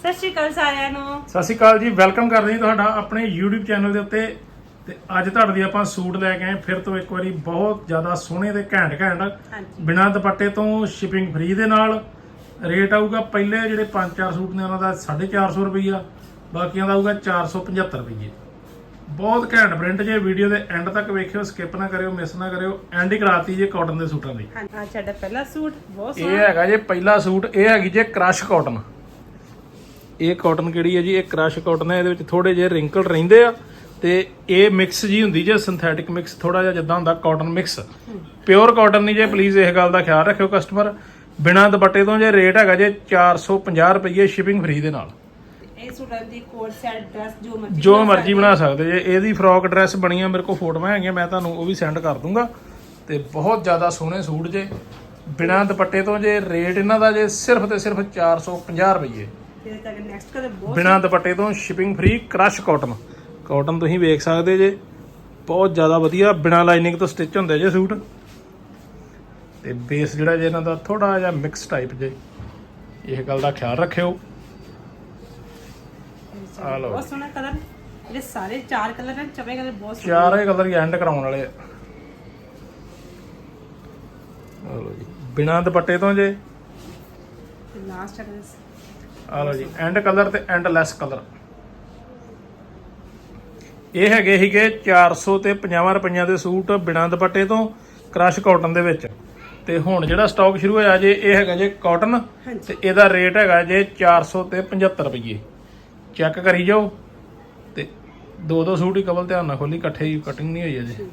ਸਤਿ ਸ਼੍ਰੀ ਅਕਾਲ ਸਾਰਿਆਂ ਨੂੰ। ਸਤਿ ਸ਼੍ਰੀ ਅਕਾਲ ਜੀ ਵੈਲਕਮ ਕਰਦੇ ਹਾਂ ਤੁਹਾਡਾ ਆਪਣੇ YouTube ਚੈਨਲ ਦੇ ਉੱਤੇ। ਤੇ ਅੱਜ ਤੁਹਾਡੇ ਲਈ ਆਪਾਂ ਸੂਟ ਲੈ ਕੇ ਆਏ ਫਿਰ ਤੋਂ ਇੱਕ ਵਾਰੀ ਬਹੁਤ ਜ਼ਿਆਦਾ ਸੋਹਣੇ ਤੇ ਘੈਂਟ ਘੈਂਟ। ਬਿਨਾਂ ਦੁਪੱਟੇ ਤੋਂ ਸ਼ਿਪਿੰਗ ਫ੍ਰੀ ਦੇ ਨਾਲ। ਰੇਟ ਆਊਗਾ ਪਹਿਲੇ ਜਿਹੜੇ 5-4 ਸੂਟ ਨੇ ਉਹਨਾਂ ਦਾ 450 ਰੁਪਈਆ। ਬਾਕੀਆਂ ਦਾ ਆਊਗਾ 475 ਰੁਪਈਏ। ਬਹੁਤ ਘੈਂਟ ਪ੍ਰਿੰਟ ਜੇ ਵੀਡੀਓ ਦੇ ਐਂਡ ਤੱਕ ਵੇਖਿਓ ਸਕਿਪ ਨਾ ਕਰਿਓ ਮਿਸ ਨਾ ਕਰਿਓ ਐਂਡ ਹੀ ਕਰਾਤੀ ਜੇ ਕਾਟਨ ਦੇ ਸੂਟਾਂ ਦੀ। ਅੱਜ ਸਾਡਾ ਪਹਿਲਾ ਸੂਟ ਬਹੁਤ ਇਹ ਸੋਹਣਾ। ਹੈਗਾ ਜੇ ਪਹਿਲਾ ਸੂਟ ਇਹ ਹੈਗੀ ਜੇ ਕ੍ਰਸ਼ ਕਾਟਨ ਇਹ ਕਾਟਨ ਕਿਹੜੀ ਹੈ ਜੀ? ਇਹ ਕ੍ਰਸ਼ ਕਾਟਨ ਹੈ ਇਹਦੇ ਵਿੱਚ ਥੋੜੇ ਜਿਹੇ ਰਿੰਕਲ ਰਹਿੰਦੇ ਆ ਤੇ ਇਹ ਮਿਕਸ ਜੀ ਹੁੰਦੀ ਜੇ ਸਿੰਥੈਟਿਕ ਮਿਕਸ ਥੋੜਾ ਜਿਹਾ ਜਿੱਦਾਂ ਹੁੰਦਾ ਕਾਟਨ ਮਿਕਸ ਪਿਓਰ ਕਾਟਨ ਨਹੀਂ ਜੇ ਪਲੀਜ਼ ਇਹ ਗੱਲ ਦਾ ਖਿਆਲ ਰੱਖਿਓ ਕਸਟਮਰ ਬਿਨਾਂ ਦੁਪੱਟੇ ਤੋਂ ਜੇ ਰੇਟ ਹੈਗਾ ਜੇ 450 ਰੁਪਏ ਸ਼ਿਪਿੰਗ ਫ੍ਰੀ ਦੇ ਨਾਲ। ਇਹ ਸੂਟਾਂ ਦੀ ਕੋਟ ਸੈਟ ਡਰੈਸ ਜੋ ਮਰਜ਼ੀ ਜੋ ਬਣਾ ਮਰਜ਼ੀ ਸਕਦੇ ਬਣਾ ਸਕਦੇ ਜੇ। ਇਹਦੀ ਫਰੋਕ ਡਰੈਸ ਬਣੀ ਆ ਮੇਰੇ ਕੋਲ ਫੋਟੋਆਂ ਹੈਗੀਆਂ ਮੈਂ ਤੁਹਾਨੂੰ ਉਹ ਵੀ ਸੈਂਡ ਕਰ ਦੂੰਗਾ। ਤੇ ਬਹੁਤ ਜ਼ਿਆਦਾ ਸੋਹਣੇ ਸੂਟ ਜੇ। ਬਿਨਾਂ ਦੁਪੱਟੇ ਤੋਂ ਜੇ ਰੇਟ ਇਹਨਾਂ ਦਾ ਜੇ ਸਿਰਫ ਤੇ ਸਿਰਫ 450 ਰੁਪਏ ਤੇ ਤੱਕ ਨੈਕਸਟ ਕਦੇ ਬਹੁਤ ਬਿਨਾਂ ਦੁਪੱਟੇ ਤੋਂ shipping free crush cotton cotton ਤੁਸੀਂ ਵੇਖ ਸਕਦੇ ਜੇ ਬਹੁਤ ਜ਼ਿਆਦਾ ਵਧੀਆ ਬਿਨਾਂ ਲਾਈਨਿੰਗ ਤੋਂ ਸਟਿਚ ਹੁੰਦੇ ਜੇ ਸੂਟ। ਤੇ ਬੇਸ ਜਿਹੜਾ ਜੇ ਇਹਨਾਂ ਦਾ ਥੋੜਾ ਜਿਹਾ ਮਿਕਸ ਟਾਈਪ ਜੇ ਇਹ ਗੱਲ ਦਾ ਖਿਆਲ ਰੱਖਿਓ। ਆ ਲਓ। ਬਹੁਤ ਸੋਹਣਾ ਕਲਰ ਇਹ ਸਾਰੇ ਚਾਰ ਕਲਰ ਨੇ ਚਵੇ ਕਲਰ ਬਹੁਤ ਸੋਹਣੇ ਚਾਰੇ ਕਲਰ ਹੀ ਐਂਡ ਕਰਾਉਣ ਵਾਲੇ ਆ। ਆ ਲਓ ਜੀ ਬਿਨਾਂ ਦੁਪੱਟੇ ਤੋਂ ਜੇ। ਤੇ ਲਾਸਟ ਕਲਰ ਆ ਲਓ ਜੀ ਐਂਡ ਕਲਰ ਤੇ ਐਂਡ ਲੈਸ ਕਲਰ ਇਹ ਹੈਗੇ ਸੀਗੇ 400 ਤੇ 50 ਰੁਪਈਆਂ ਦੇ ਸੂਟ ਬਿਨਾਂ ਦੁਪੱਟੇ ਤੋਂ ਕ੍ਰਸ਼ ਕਾਟਨ ਦੇ ਵਿੱਚ। ਤੇ ਹੁਣ ਜਿਹੜਾ ਸਟਾਕ ਸ਼ੁਰੂ ਹੋਇਆ ਜੇ ਇਹ ਹੈਗਾ ਜੇ ਕਾਟਨ ਤੇ ਇਹਦਾ ਰੇਟ ਹੈਗਾ ਜੇ 400 ਤੇ 75 ਰੁਪਏ ਚੈੱਕ ਕਰੀ ਜਾਓ ਤੇ ਦੋ ਦੋ ਸੂਟ ਹੀ ਕਵਲ ਧਿਆਨ ਨਾਲ ਖੋਲੀ ਇਕੱਠੇ ਹੀ ਕਟਿੰਗ ਨਹੀਂ ਹੋਈ ਅਜੇ।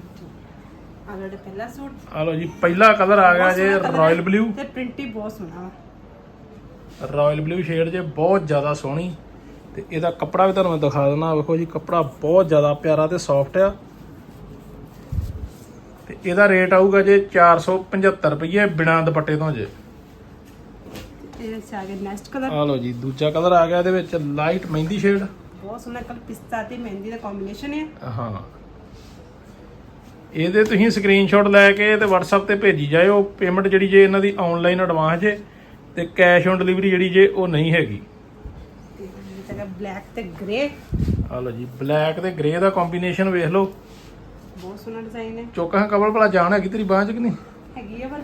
ਆ ਲਓ ਪਹਿਲਾ ਸੂਟ ਆ ਲਓ ਜੀ ਪਹਿਲਾ ਕਲਰ ਆ ਗਿਆ ਜੇ ਰਾਇਲ ਬਲੂ ਤੇ ਪ੍ਰਿੰਟ ਹੀ ਬਹੁਤ ਸੋਹਣਾ ਵਾ। ਰਾਇਲ ਬਲੂ ਸ਼ੇਡ ਜੇ ਬਹੁਤ ਜ਼ਿਆਦਾ ਸੋਹਣੀ ਤੇ ਇਹਦਾ ਕੱਪੜਾ ਵੀ ਤੁਹਾਨੂੰ ਮੈਂ ਦਿਖਾ ਦਿੰਦਾ ਵੇਖੋ ਜੀ ਕੱਪੜਾ ਬਹੁਤ ਜ਼ਿਆਦਾ ਪਿਆਰਾ ਤੇ ਸੌਫਟ ਆ। ਤੇ ਇਹਦਾ ਰੇਟ ਆਊਗਾ ਜੇ 475 ਰੁਪਏ ਬਿਨਾਂ ਦੁਪੱਟੇ ਤੋਂ ਜੇ। ਵਿੱਚ ਆ ਗਿਆ ਨੈਕਸਟ ਕਲਰ ਆ ਲਓ ਜੀ ਦੂਜਾ ਕਲਰ ਆ ਗਿਆ ਇਹਦੇ ਵਿੱਚ ਲਾਈਟ ਮਹਿੰਦੀ ਸ਼ੇਡ ਬਹੁਤ ਸੋਹਣਾ ਕਲਰ ਪਿਸਤਾ ਤੇ ਮਹਿੰਦੀ ਦਾ ਕੰਬੀਨੇਸ਼ਨ ਹੈ ਹਾਂ। ਇਹਦੇ ਤੁਸੀਂ ਸਕਰੀਨਸ਼ਾਟ ਲੈ ਕੇ ਤੇ WhatsApp ਤੇ ਭੇਜੀ ਜਾਇਓ ਪੇਮੈਂਟ ਜਿਹੜੀ ਜੇ ਇਹਨਾਂ ਦੀ ਆਨਲਾਈਨ ਐਡਵਾਂਸ ਜੇ। ਤੇ ਕੈਸ਼ ਔਨ ਡਿਲੀਵਰੀ ਜਿਹੜੀ ਜੇ ਉਹ ਨਹੀਂ ਹੈਗੀ। ਬਲੈਕ ਤੇ ਗ੍ਰੇ ਆ ਲਓ ਜੀ ਬਲੈਕ ਤੇ ਗ੍ਰੇ ਦਾ ਕੰਬੀਨੇਸ਼ਨ ਵੇਖ ਲਓ। ਬਹੁਤ ਸੋਹਣਾ ਡਿਜ਼ਾਈਨ ਹੈ। ਚੋਕਾਂ ਕਬਲ ਭਲਾ ਜਾਣ ਹੈਗੀ ਤੇਰੀ ਬਾਂਹ ਚ ਕਿ ਨਹੀਂ? ਹੈਗੀ ਆ ਪਰ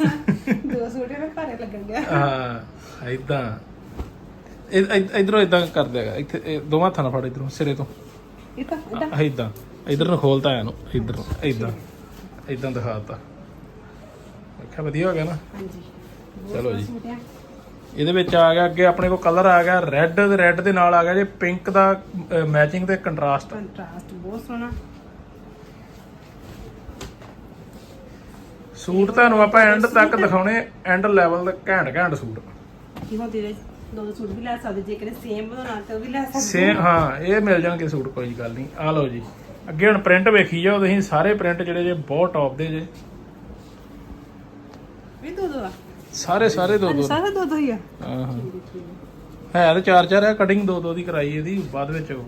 ਦੋ ਸੂਟ ਨੇ ਭਾਰੇ ਲੱਗਣ ਗਿਆ ਹਾਂ ਇਦਾਂ ਇਧਰੋਂ ਇਦਾਂ ਕਰ ਇੱਥੇ ਦੋਵਾਂ ਹੱਥਾਂ ਨਾਲ ਫੜ ਇਧਰੋਂ ਸਿਰੇ ਤੋਂ। ਇਦਾਂ ਇਦਾਂ ਇਧਰ ਨੂੰ ਖੋਲਤਾ ਇਹਨੂੰ ਇਧਰ ਨੂੰ ਇਦਾਂ ਇਦਾਂ ਦਿਖਾਤਾ ਅੱਛਾ ਵਧੀਆ ਹੋ ਗਿਆ ਨਾ। ਹਾਂਜੀ। ਚਲੋ ਜੀ। ਇਹਦੇ ਵਿੱਚ ਆ ਗਿਆ ਅੱਗੇ ਆਪਣੇ ਕੋਲ ਕਲਰ ਆ ਗਿਆ ਰੈੱਡ ਤੇ ਰੈੱਡ ਦੇ ਨਾਲ ਆ ਗਿਆ ਜੇ ਪਿੰਕ ਦਾ ਮੈਚਿੰਗ ਤੇ ਕੰਟਰਾਸਟ ਕੰਟਰਾਸਟ ਬਹੁਤ ਸੋਹਣਾ। ਸੂਟ ਤੁਹਾਨੂੰ ਆਪਾਂ ਐਂਡ ਤੱਕ ਦਿਖਾਉਣੇ ਐਂਡ ਲੈਵਲ ਦਾ ਘੈਂਟ ਘੈਂਟ ਸੂਟ। ਕੀ ਹੋ ਤੇਰੇ ਦੋ ਦੋ ਸੂਟ ਵੀ ਲੈ ਸਕਦੇ ਜੇ ਕਿਤੇ ਸੇਮ ਬਣਾਉਣਾ ਤੇ ਉਹ ਵੀ ਲੈ ਸਕਦੇ ਸੇਮ ਹਾਂ ਇਹ ਮਿਲ ਜਾਣਗੇ ਸੂਟ ਕੋਈ ਗੱਲ ਨਹੀਂ। ਆ ਲਓ ਜੀ ਅੱਗੇ ਹੁਣ ਪ੍ਰਿੰਟ ਵੇਖੀ ਜਾਓ ਤੁਸੀਂ ਸਾਰੇ ਪ੍ਰਿੰਟ ਜਿਹੜੇ ਜੇ ਬਹੁਤ ਟੌਪ ਦੇ ਜੇ ਵੀ ਦੋ ਦੋ ਆ ਸਾਰੇ ਸਾਰੇ ਦੋ ਦੋ ਸਾਰੇ ਦੋ ਦੋ ਹੀ ਆ। ਹਾਂ ਹਾਂ। ਹੈ ਤਾਂ ਚਾਰ ਚਾਰ ਆ ਕਟਿੰਗ ਦੋ ਦੋ ਦੀ ਕਰਾਈ ਇਹਦੀ ਬਾਅਦ ਵਿੱਚ ਉਹ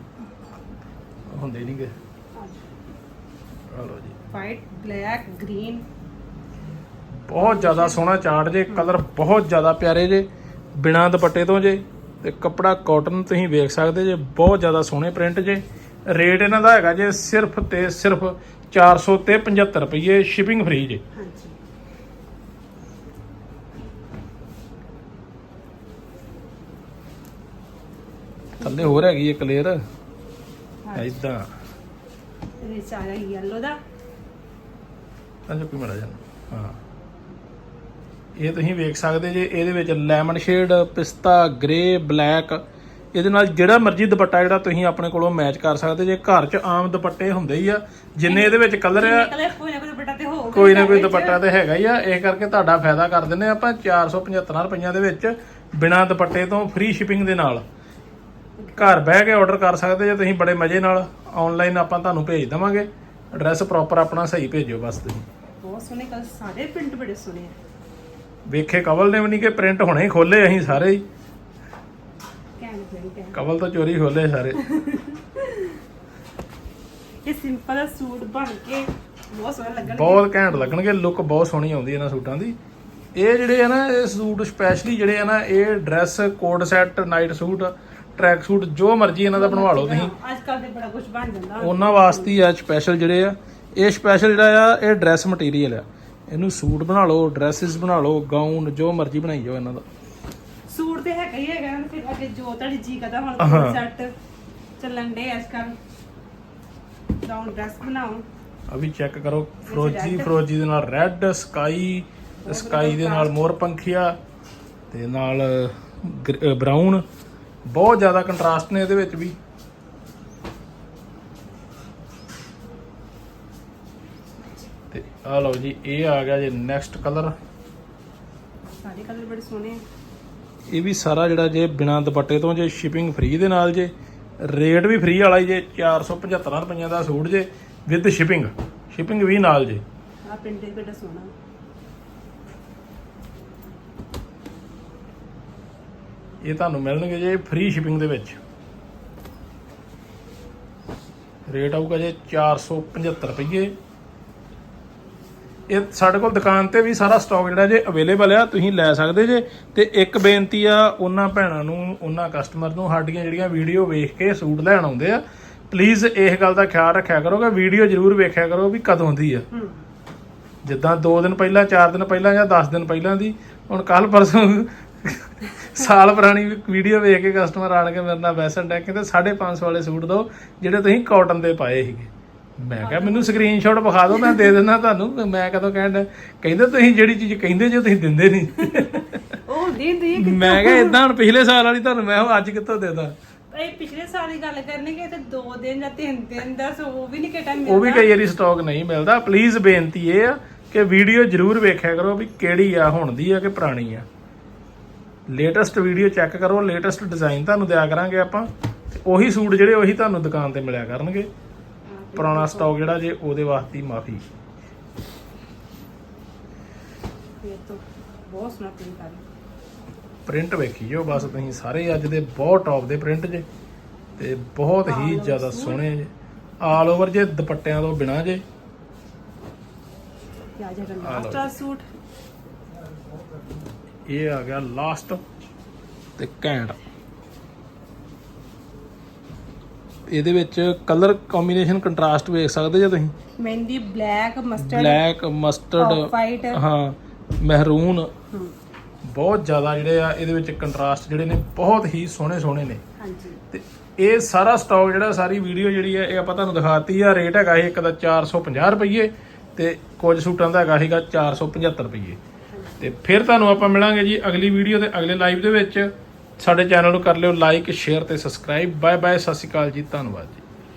ਹੁੰਦੇ ਨਹੀਂਗੇ ਆ ਲਓ ਜੀ। ਵਾਈਟ ਬਲੈਕ ਗ੍ਰੀਨ ਬਹੁਤ ਜ਼ਿਆਦਾ ਸੋਹਣਾ ਚਾਰਟ ਜੇ ਕਲਰ ਬਹੁਤ ਜ਼ਿਆਦਾ ਪਿਆਰੇ ਜੇ ਬਿਨਾਂ ਦੁਪੱਟੇ ਤੋਂ ਜੇ ਤੇ ਕੱਪੜਾ ਕਾਟਨ ਤੁਸੀਂ ਵੇਖ ਸਕਦੇ ਜੇ ਬਹੁਤ ਜ਼ਿਆਦਾ ਸੋਹਣੇ ਪ੍ਰਿੰਟ ਜੇ। ਰੇਟ ਇਹਨਾਂ ਦਾ ਹੈਗਾ ਜੇ ਸਿਰਫ ਤੇ ਸਿਰਫ 400 ਤੇ 75 ਰੁਪਏ ਸ਼ਿਪਿੰਗ ਫ੍ਰੀ ਜੇ। ਹਾਂਜੀ। ਥੱਲੇ ਹੋਰ ਹੈਗੀ ਇੱਕ ਲੇਅਰ ਇਹਦੇ ਵਿੱਚ ਆ ਗਿਆ yellow ਦਾ। ਅੰਜ ਕੋਈ ਮੜਾ ਜਾਣਾ ਹਾਂ। ਇਹ ਤੁਸੀਂ ਵੇਖ ਸਕਦੇ ਜੇ ਇਹਦੇ ਵਿੱਚ lemon shade pista grey black ਇਹਦੇ ਨਾਲ ਜਿਹੜਾ ਮਰਜ਼ੀ ਦੁਪੱਟਾ ਜਿਹੜਾ ਤੁਸੀਂ ਆਪਣੇ ਕੋਲੋਂ ਮੈਚ ਕਰ ਸਕਦੇ ਜੇ ਘਰ 'ਚ ਆਮ ਦੁਪੱਟੇ ਹੁੰਦੇ ਹੀ ਆ। ਜਿੰਨੇ ਇਹਦੇ ਵਿੱਚ ਕਲਰ ਆ ਕੋਈ ਨਾ ਕੋਈ ਦੁਪੱਟਾ ਤੇ ਹੋਊਗਾ ਕੋਈ ਨਾ ਕੋਈ। ਦੁਪੱਟਾ ਤੇ ਹੈਗਾ ਹੀ ਆ। ਇਹ ਕਰਕੇ ਤੁਹਾਡਾ ਫਾਇਦਾ ਕਰ ਦਿੰਨੇ ਆਪਾਂ 475 ਰੁਪਈਆਂ ਦੇ ਵਿੱਚ ਬਿਨਾਂ ਦੁਪੱਟੇ ਤੋਂ ਫ੍ਰੀ ਸ਼ਿਪਿੰਗ ਦੇ ਨਾਲ। ਘਰ ਬਹਿ ਕੇ ਆਰਡਰ ਕਰ ਸਕਦੇ ਜੇ ਤੁਸੀਂ ਬੜੇ ਮਜ਼ੇ ਨਾਲ। ਆਨਲਾਈਨ ਆਪਾਂ ਤੁਹਾਨੂੰ ਭੇਜ ਦੇਵਾਂਗੇ। ਐਡਰੈਸ ਪ੍ਰੋਪਰ ਆਪਣਾ ਸਹੀ ਭੇਜਿਓ ਬਸ ਤੁਸੀਂ। ਬਹੁਤ ਸੋਹਣੇ ਕਲਰ ਸਾਰੇ ਪ੍ਰਿੰਟ ਬੜੇ ਸੋਹਣੇ ਆ। ਵੇਖੇ ਕਵਲ ਨੇ ਵੀ ਨਹੀਂ ਕਿ ਪ੍ਰਿੰਟ ਹੁਣੇ ਹੀ ਖੋਲੇ ਅਸੀਂ ਸਾਰੇ ਹੀ। ਕੈਨ ਪ੍ਰਿੰਟ ਹੈ ਕਵਲ ਤੋਂ ਚੋਰੀ ਖੋਲੇ ਸਾਰੇ। ਇਹ ਸਿੰਪਲ ਸੂਟ ਬਣ ਕੇ ਬਹੁਤ ਸੋਹਣਾ ਲੱਗਣਗੇ ਬਹੁਤ ਘੈਂਟ ਲੱਗਣਗੇ ਲੁੱਕ ਬਹੁਤ ਸੋਹਣੀ ਆਉਂਦੀ ਇਹਨਾਂ ਸੂਟਾਂ ਦੀ। ਇਹ ਜਿਹੜੇ ਆ ਨਾ ਇਹ ਸੂਟ ਸਪੈਸ਼ਲੀ ਜਿਹੜੇ ਆ ਨਾ ਇਹ dress code set night suit tracksuit ਜੋ ਮਰਜ਼ੀ ਇਹਨਾਂ ਦਾ ਬਣਵਾ ਲਓ ਤੁਸੀਂ। ਅੱਜ ਕੱਲ ਤੇ ਬੜਾ ਕੁਝ ਬਣ ਜਾਂਦਾ। ਉਹਨਾਂ ਵਾਸਤੇ ਹੀ ਆ ਸਪੈਸ਼ਲ ਜਿਹੜੇ ਆ। ਇਹ ਸਪੈਸ਼ਲ ਜਿਹੜਾ ਆ ਇਹ ਡਰੈਸ ਮਟੀਰੀਅਲ ਆ। ਇਹਨੂੰ ਸੂਟ ਬਣਾ ਲਓ ਡਰੈਸਸ ਬਣਾ ਲਓ ਗਾਊਨ ਜੋ ਮਰਜ਼ੀ ਬਣਾਈ ਜਾਓ ਇਹਨਾਂ ਦਾ। ਸੂਟ ਤੇ ਹੈਗਾ ਹੀ ਹੈਗਾ ਫਿਰ ਅੱਗੇ ਜੋ ਤੁਹਾਡੀ ਜੀ ਕਰਦਾ ਹੁਣ। ਸੈੱਟ ਚੱਲਣ ਦੇ ਅੱਜ ਕੱਲ ਗਾਊਨ ਡਰੈਸ ਬਣਾਓ। ਵੀ ਚੈੱਕ ਕਰੋ ਫਰੋਜੀ। ਫਰੋਜੀ ਦੇ ਨਾਲ ਰੈੱਡ ਸਕਾਈ ਸਕਾਈ ਦੇ ਨਾਲ ਮੋਰ ਪੰਖੀਆ ਤੇ ਨਾਲ ਬ੍ਰਾਊਨ ਬਹੁਤ ਜ਼ਿਆਦਾ ਕੰਟਰਾਸਟ ਨੇ ਇਹਦੇ ਵਿੱਚ ਵੀ। ਤੇ ਆ ਲਓ ਜੀ ਇਹ ਆ ਗਿਆ ਜੀ ਨੈਕਸਟ ਕਲਰ ਸਾਰੇ ਕਲਰ ਬੜੇ ਸੋਹਣੇ ਇਹ ਵੀ ਸਾਰਾ ਜਿਹੜਾ ਜੇ ਬਿਨਾ ਦੁਪੱਟੇ ਤੋਂ ਜੇ ਸ਼ਿਪਿੰਗ ਫ੍ਰੀ ਦੇ ਨਾਲ ਜੇ ਰੇਟ ਵੀ ਫ੍ਰੀ ਵਾਲਾ ਹੀ ਜੇ 475 ਰੁਪਈਆ ਦਾ ਸੂਟ ਜੇ ਵਿਦ ਸ਼ਿਪਿੰਗ ਸ਼ਿਪਿੰਗ ਵੀ ਨਾਲ ਜੇ। ਆ ਪ੍ਰਿੰਟ ਬੜਾ ਸੋਹਣਾ। ਇਹ ਤੁਹਾਨੂੰ ਮਿਲਣਗੇ ਜੇ ਫ੍ਰੀ ਸ਼ਿਪਿੰਗ ਦੇ ਵਿੱਚ। ਰੇਟ ਆਊਗਾ ਜੇ 475 ਰੁਪਏ ਇਹ ਸਾਡੇ ਕੋਲ ਦੁਕਾਨ ਤੇ ਵੀ ਸਾਰਾ ਸਟਾਕ ਜਿਹੜਾ ਜੇ ਅਵੇਲੇਬਲ ਆ ਤੁਸੀਂ ਲੈ ਸਕਦੇ ਜੇ। ਤੇ ਇੱਕ ਬੇਨਤੀ ਆ ਉਹਨਾਂ ਭੈਣਾਂ ਨੂੰ ਉਹਨਾਂ ਕਸਟਮਰ ਨੂੰ ਸਾਡੀਆਂ ਜਿਹੜੀਆਂ ਵੀਡੀਓ ਵੇਖ ਕੇ ਸੂਟ ਲੈਣ ਆਉਂਦੇ ਆ ਪਲੀਜ਼ ਇਸ ਗੱਲ ਦਾ ਖਿਆਲ ਰੱਖਿਆ ਕਰੋ ਕਿ ਵੀਡੀਓ ਜ਼ਰੂਰ ਵੇਖਿਆ ਕਰੋ ਵੀ ਕਦੋਂ ਦੀ ਆ। ਜਿੱਦਾਂ 2 ਦਿਨ ਪਹਿਲਾਂ 4 ਦਿਨ ਪਹਿਲਾਂ ਜਾਂ 10 ਦਿਨ ਪਹਿਲਾਂ ਦੀ ਹੁਣ ਕੱਲ ਪਰਸੋਂ ਸਾਲ ਪੁਰਾਣੀ ਵੀਡੀਓ ਵੇਖ ਕੇ ਕਸਟਮਰ ਆਣ ਕੇ ਮੇਰੇ ਨਾਲ ਵੈਸਨ ਡੈਕ ਕਹਿੰਦੇ 550 ਵਾਲੇ ਸੂਟ ਦਿਓ ਜਿਹੜੇ ਤੁਸੀਂ ਕਾਟਨ ਦੇ ਪਾਏ ਸੀਗੇ। ਮੈਂ ਕਿਹਾ ਮੈਨੂੰ ਸਕਰੀਨਸ਼ਾਟ ਵਿਖਾ ਦਿਓ ਮੈਂ ਦੇ ਦਿੰਦਾ ਤੁਹਾਨੂੰ। ਮੈਂ ਕਦੋਂ ਕਹਿਣ? ਕਹਿੰਦੇ ਤੁਸੀਂ ਜਿਹੜੀ ਚੀਜ਼ ਕਹਿੰਦੇ ਜੇ ਤੁਸੀਂ ਦਿੰਦੇ ਨਹੀਂ। ਉਹ ਹੁੰਦੀ ਹੈ ਮੈਂ ਕਿਹਾ ਇਦਾਂ ਹੁਣ ਪਿਛਲੇ ਸਾਲ ਵਾਲੀ ਤੁਹਾਨੂੰ ਮੈਂ ਕਿਹਾ ਅੱਜ ਕਿੱਥੋਂ ਦੇਦਾ ਇਹ ਪਿਛਲੇ ਸਾਲ ਦੀ ਗੱਲ ਕਰਨਗੇ ਤੇ 2 ਦਿਨ ਜਾਂ 3 ਦਿਨ ਦਾ ਸੋ ਉਹ ਵੀ ਨਹੀਂ ਕਿਟਾ ਉਹ ਵੀ ਕਈ ਵਾਰੀ ਸਟਾਕ ਨਹੀਂ ਮਿਲਦਾ। ਪਲੀਜ਼ ਬੇਨਤੀ ਇਹ ਆ ਕਿ ਵੀਡੀਓ ਜਰੂਰ ਵੇਖਿਆ ਕਰੋ ਵੀ ਕਿਹੜੀ ਆ ਹੁਣ ਦੀ ਆ ਕਿ ਪੁਰਾਣੀ ਆ। ਲੇਟੈਸਟ ਵੀਡੀਓ ਚੈੱਕ ਕਰੋ ਲੇਟੈਸਟ ਡਿਜ਼ਾਈਨ ਤੁਹਾਨੂੰ ਦਿਆ ਕਰਾਂਗੇ ਆਪਾਂ। ਤੇ ਉਹੀ ਸੂਟ ਜਿਹੜੇ ਉਹੀ ਤੁਹਾਨੂੰ ਦੁਕਾਨ ਤੇ ਮਿਲਿਆ ਕਰਨਗੇ। ਪੁਰਾਣਾ ਸਟਾਕ ਜਿਹੜਾ ਜੇ ਉਹਦੇ ਵਾਸਤੇ ਮਾਫੀ। ਇਹ ਤਾਂ ਬਹੁਤ ਸੋਹਣਾ ਪ੍ਰਿੰਟ ਆ ਰਿਹਾ। ਪ੍ਰਿੰਟ ਵੇਖੀ ਜੋ ਬਸ ਤੁਸੀਂ ਸਾਰੇ ਅੱਜ ਦੇ ਬਹੁਤ ਟੌਪ ਦੇ ਪ੍ਰਿੰਟ ਜੇ। ਤੇ ਬਹੁਤ ਹੀ ਜ਼ਿਆਦਾ ਸੋਹਣੇ ਜੇ। ਆਲ ਓਵਰ ਜੇ ਦੁਪੱਟਿਆਂ ਤੋਂ ਬਿਨਾ ਜੇ। ਆ ਲਓ ਲਾਸਟ ਸੂਟ। ਇਹ ਆ ਗਿਆ ਲਾਸਟ ਤੇ ਘੈਂਟ। ਇਹਦੇ ਵਿੱਚ ਕਲਰ ਕੰਬੀਨੇਸ਼ਨ ਕੰਟਰਾਸਟ ਵੇਖ ਸਕਦੇ ਜੇ ਤੁਸੀਂ? Mehndi black mustard black mustard white ਹਾਂ ਮਹਿਰੂਨ ਬਹੁਤ ਜ਼ਿਆਦਾ ਜਿਹੜੇ ਆ ਇਹਦੇ ਵਿੱਚ ਕੰਟਰਾਸਟ ਜਿਹੜੇ ਨੇ ਬਹੁਤ ਹੀ ਸੋਹਣੇ ਸੋਹਣੇ ਨੇ। ਹਾਂਜੀ। ਤੇ ਇਹ ਸਾਰਾ ਸਟਾਕ ਜਿਹੜਾ ਸਾਰੀ ਵੀਡੀਓ ਜਿਹੜੀ ਹੈ ਇਹ ਆਪਾਂ ਤੁਹਾਨੂੰ ਦਿਖਾਤੀ ਆ ਰੇਟ ਹੈਗਾ ਸੀ ਇੱਕ ਦਾ 450 ਰੁਪਏ ਤੇ ਕੁਝ ਸੂਟਾਂ ਦਾ ਹੈਗਾ ਸੀਗਾ 475 ਰੁਪਏ ਤੇ ਫਿਰ ਤੁਹਾਨੂੰ ਆਪਾਂ ਮਿਲਾਂਗੇ ਜੀ ਅਗਲੀ ਵੀਡੀਓ ਤੇ ਅਗਲੇ ਲਾਈਵ ਦੇ ਵਿੱਚ। ਸਾਡੇ ਚੈਨਲ ਨੂੰ ਕਰ ਲਿਓ ਲਾਈਕ ਸ਼ੇਅਰ ਤੇ ਸਬਸਕ੍ਰਾਈਬ ਬਾਏ ਬਾਏ ਸਤਿ ਸ਼੍ਰੀ ਅਕਾਲ ਜੀ, ਧੰਨਵਾਦ ਜੀ।